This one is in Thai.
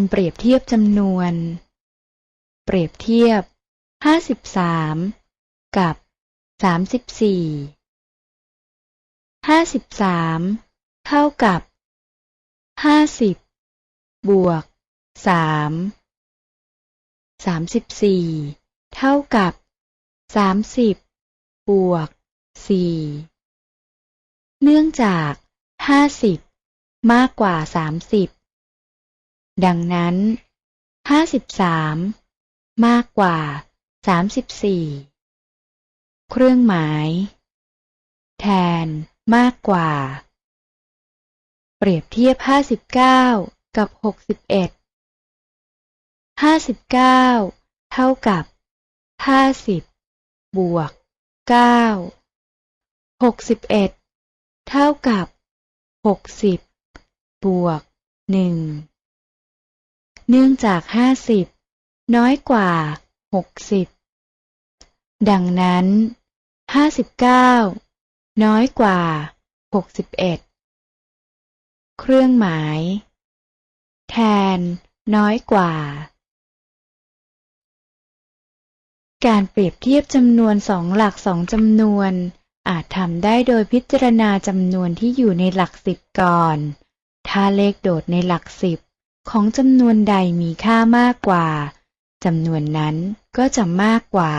การเปรียบเทียบจำนวน เปรียบเทียบห้าสิบสามกับสามสิบสี่ห้าสิบสามเท่ากับห้าสิบบวกสามสามสิบสี่เท่ากับสามสิบบวกสี่เนื่องจากห้าสิบมากกว่าสามสิบ ดังนั้น ห้าสิบสามมากกว่าสามสิบสี่เครื่องหมาย แทน มากกว่า เปรียบเทียบห้าสิบเก้ากับหกสิบเอ็ดห้าสิบเก้าเท่ากับห้าสิบบวกเก้าหกสิบเอ็ดเท่ากับหกสิบบวกหนึ่ง เนื่องจากห้าสิบน้อยกว่าหกสิบดังนั้นห้าสิบเก้าน้อยกว่าหกสิบเอ็ดเครื่องหมาย แทน น้อยกว่า การเปรียบเทียบจำนวนสองหลักสองจำนวน อาจทำได้โดยพิจารณาจำนวนที่อยู่ในหลักสิบก่อน ถ้าเลขโดดในหลักสิบ ของจำนวนใดมีค่ามากกว่าจำนวนนั้นก็จะมากกว่า